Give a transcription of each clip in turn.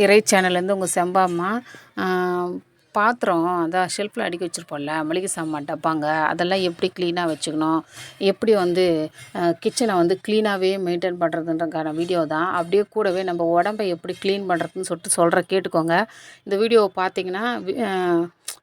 இறை சேனல்லேருந்து உங்கள் செம்பாம்மா பாத்திரம் அதான் ஷெல்ஃபில் அடுக்கி வச்சுருப்போம்ல மளிகை சாமான் டப்பாங்க அதெல்லாம் எப்படி க்ளீனாக வச்சுக்கணும் எப்படி வந்து கிச்சனை வந்து க்ளீனாகவே மெயின்டைன் பண்ணுறதுன்றக்கான வீடியோ தான். அப்படியே கூடவே நம்ம உடம்பை எப்படி க்ளீன் பண்ணுறதுன்னு சொல்லிட்டு சொல்கிற கேட்டுக்கோங்க. இந்த வீடியோவை பார்த்தீங்கன்னா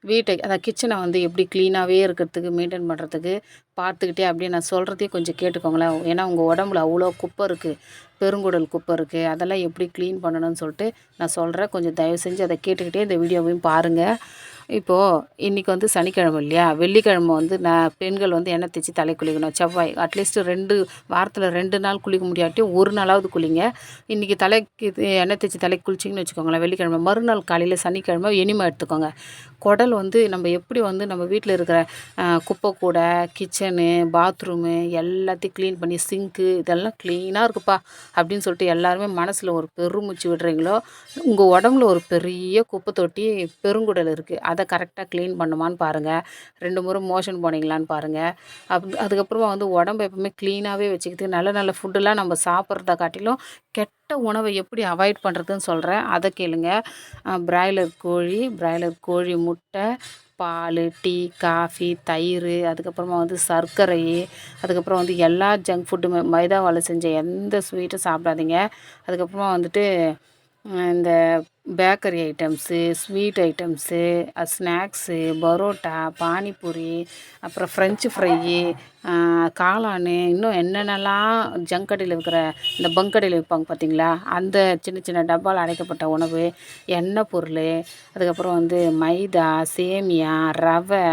வீட்டை அதான் கிச்சனை வந்து எப்படி க்ளீனாகவே இருக்கிறதுக்கு மெயின்டைன் பண்ணுறதுக்கு பார்த்துக்கிட்டே அப்படியே நான் சொல்கிறதையும் கொஞ்சம் கேட்டுக்கோங்களேன். ஏன்னா உங்கள் உடம்புல அவ்வளோ குப்பை இருக்குது பெருங்குடல் குப்பை இருக்குது அதெல்லாம் எப்படி க்ளீன் பண்ணணும்னு சொல்லிட்டு நான் சொல்கிறேன் கொஞ்சம் தயவு செஞ்சு அதை கேட்டுக்கிட்டே இந்த வீடியோவையும் பாருங்கள் இப்போது இன்றைக்கி வந்து சனிக்கிழமை இல்லையா? வெள்ளிக்கிழமை வந்து நான் பெண்கள் வந்து எண்ணெய் தேய்ச்சி தலை குளிக்கணும். செவ்வாய் அட்லீஸ்ட் ரெண்டு வாரத்தில் ரெண்டு நாள் குளிக்க முடியாட்டியும் ஒரு நாளாவது குளிங்க. இன்றைக்கி தலைக்கு எண்ணெய் தேய்ச்சி தலைக்கு குளிச்சிங்கன்னு வச்சுக்கோங்களேன் வெள்ளிக்கிழமை. மறுநாள் காலையில் சனிக்கிழமை இனிமே எடுத்துக்கோங்க. குடல் வந்து நம்ம எப்படி வந்து நம்ம வீட்டில் இருக்கிற குப்பை கூடை கிச்சனு பாத்ரூமு எல்லாத்தையும் க்ளீன் பண்ணி சிங்க்கு இதெல்லாம் க்ளீனாக இருக்குப்பா அப்படின்னு சொல்லிட்டு எல்லாருமே மனசில் ஒரு பெருமூச்சு விடுறீங்களோ? உங்கள் உடம்புல ஒரு பெரிய குப்பை தொட்டி பெருங்குடல் இருக்குது அதை அதை கரெக்டாக க்ளீன் பண்ணுமான்னு பாருங்கள் ரெண்டு முறை மோஷன் போனீங்களான்னு பாருங்கள் அப் அதுக்கப்புறமா வந்து உடம்பு எப்பவுமே க்ளீனாகவே வச்சுக்கிட்டு நல்ல நல்ல ஃபுட்டெல்லாம் நம்ம சாப்பிட்றத காட்டிலும் கெட்ட உணவை எப்படி அவாய்ட் பண்ணுறதுன்னு சொல்கிறேன் அதை கேளுங்க. பிராய்லர் கோழி பிராய்லர் கோழி முட்டை பால் டீ காஃபி தயிர் அதுக்கப்புறமா வந்து சர்க்கரை அதுக்கப்புறம் வந்து எல்லா ஜங்க் ஃபுட்டுமே மைதாவால் செஞ்ச எந்த ஸ்வீட்டும் சாப்பிடாதீங்க. அதுக்கப்புறமா வந்துட்டு இந்த bakery items sweet items snacks parotta panipuri அப்புறம் ஃப்ரெஞ்சு ஃப்ரையி காளான் இன்னும் என்னென்னலாம் ஜங்க் கடையில் இருக்கிற இந்த பங்க் கடையில் விற்பாங்க பார்த்தீங்களா அந்த சின்ன சின்ன டப்பாவில் அடைக்கப்பட்ட உணவு எண்ணெய் பொருள் அதுக்கப்புறம் வந்து மைதா சேமியா ரவை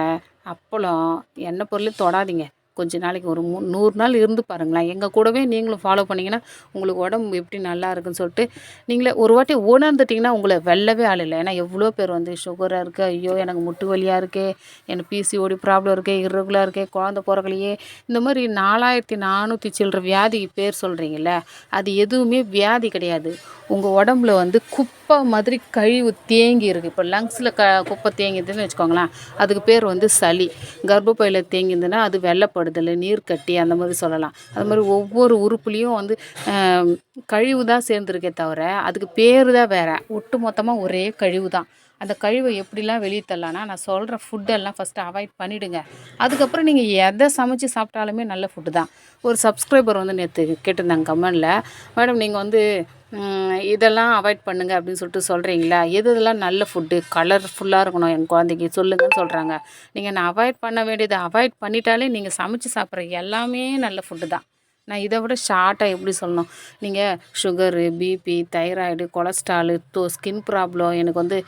அப்பளம் எண்ணெய் பொருள் தொடாதீங்க. கொஞ்ச நாளைக்கு ஒரு மூ நூறு நாள் இருந்து பாருங்களேன். எங்கள் கூடவே நீங்களும் ஃபாலோ பண்ணிங்கன்னா உங்களுக்கு உடம்பு எப்படி நல்லா இருக்குன்னு சொல்லிட்டு நீங்களே ஒரு வாட்டி உணர்ந்துட்டிங்கன்னா உங்களை வெல்லவே ஆள் இல்லை. ஏன்னா எவ்வளோ பேர் வந்து சுகராக இருக்குது ஐயோ எனக்கு முட்டு வலியாக இருக்கே எனக்கு பிசிஓடி ப்ராப்ளம் இருக்கே இர்ரெகுலராக இருக்கே குழந்த பிறக்கலையே. இந்த மாதிரி நாலாயிரத்தி நானூற்றி சில்லற வியாதி பேர் சொல்கிறீங்கள அது எதுவுமே வியாதி கிடையாது. உங்கள் உடம்புல வந்து குப்பை மாதிரி கழிவு தேங்கி இருக்குது இப்போ லங்ஸில் க குப்பை தேங்கிதுன்னு வச்சுக்கோங்களேன் அதுக்கு பேர் வந்து சளி. கர்ப்பப்பையில் தேங்கிதுன்னா அது வெள்ளப்படுதல் நீர் கட்டி அந்த மாதிரி சொல்லலாம். அது மாதிரி ஒவ்வொரு உறுப்புலேயும் வந்து கழிவு தான் சேர்ந்துருக்கே தவிர அதுக்கு பேர் தான் வேறு. ஒட்டு மொத்தமாக ஒரே கழிவு தான் அந்த கழிவை எப்படிலாம் வெளியே தரலான்னா நான் சொல்கிற ஃபுட்டெல்லாம் ஃபஸ்ட்டு அவாய்ட் பண்ணிவிடுங்க அதுக்கப்புறம் நீங்கள் எதை சமைச்சு சாப்பிட்டாலுமே நல்ல ஃபுட்டு தான். ஒரு சப்ஸ்கிரைபர் வந்து நேற்று கேட்டிருந்தாங்க கமெண்டில் மேடம் நீங்கள் வந்து இதெல்லாம் அவாய்ட் பண்ணுங்க அப்படின்னு சொல்லிட்டு சொல்கிறீங்களா எது இதெல்லாம் நல்ல ஃபுட்டு கலர்ஃபுல்லாக இருக்கணும் என் குழந்தைக்கு சொல்லுங்கன்னு சொல்கிறாங்க நீங்கள் நான் அவாய்ட் பண்ண வேண்டியதை அவாய்ட் பண்ணிட்டாலே நீங்கள் சமைச்சு சாப்பிட்ற எல்லாமே நல்ல ஃபுட்டு தான். நான் இதை விட ஷார்ட்டாக எப்படி சொல்லணும்? நீங்கள் சுகரு பிபி தைராய்டு கொலஸ்ட்ராலு தோ ஸ்கின் ப்ராப்ளம் எனக்கு வந்து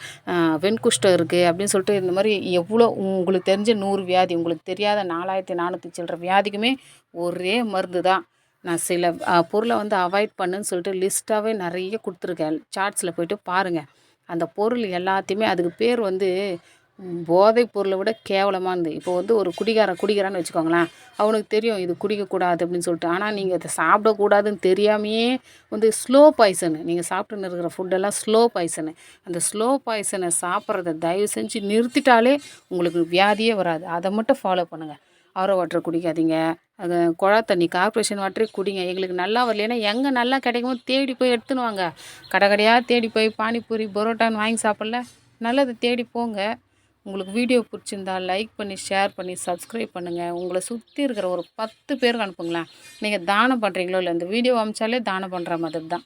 வெண்குஷ்டம் இருக்குது அப்படின்னு சொல்லிட்டு இந்த மாதிரி எவ்வளோ உங்களுக்கு தெரிஞ்ச நூறு வியாதி உங்களுக்கு தெரியாத நாலாயிரத்தி நானூற்றி சில்லற வியாதிக்குமே ஒரே மருந்து தான். நான் சில பொருளை வந்து அவாய்ட் பண்ணுன்னு சொல்லிட்டு லிஸ்ட்டாகவே நிறைய கொடுத்துருக்கேன். சார்ட்ஸில் போய்ட்டு பாருங்கள் அந்த பொருள் எல்லாத்தையுமே அதுக்கு பேர் வந்து போதைப் பொருளை விட கேவலமானது இப்போ வந்து ஒரு குடிகாரன் குடிக்கிறான்னு வச்சுக்கோங்களேன். அவனுக்கு தெரியும் இது குடிக்கக்கூடாது அப்படின்னு சொல்லிட்டு. ஆனால் நீங்கள் இதை சாப்பிடக்கூடாதுன்னு தெரியாமையே வந்து ஸ்லோ பாய்சனு. நீங்கள் சாப்பிட்டுன்னு இருக்கிற ஃபுட்டெல்லாம் ஸ்லோ பாய்சனு. அந்த ஸ்லோ பாய்சனை சாப்பிட்றத தயவு செஞ்சு நிறுத்திட்டாலே உங்களுக்கு வியாதியே வராது. அதை மட்டும் ஃபாலோ பண்ணுங்கள் ஆரோ வாட்டர் குடிக்காதீங்க. அது குழா தண்ணி கார்பரேஷன் வாட்டரே குடிங்க. எங்களுக்கு நல்லா வரலைன்னா எங்கே நல்லா கிடைக்குமோ தேடி போய் எடுத்துன்னு வாங்க. கடை கடையாக தேடி போய் பானிபூரி பரோட்டான்னு வாங்கி சாப்பிட்ல. நல்லது தேடி போங்க. உங்களுக்கு வீடியோ பிடிச்சிருந்தா லைக் பண்ணி ஷேர் பண்ணி சப்ஸ்கிரைப் பண்ணுங்கள் உங்களை சுற்றி இருக்கிற ஒரு பத்து பேருக்கு அனுப்புங்களேன். நீங்கள் தானம் பண்ணுறீங்களோ இல்லை இந்த வீடியோ அமிச்சாலே தானம் பண்ணுற மாதிரி தான்.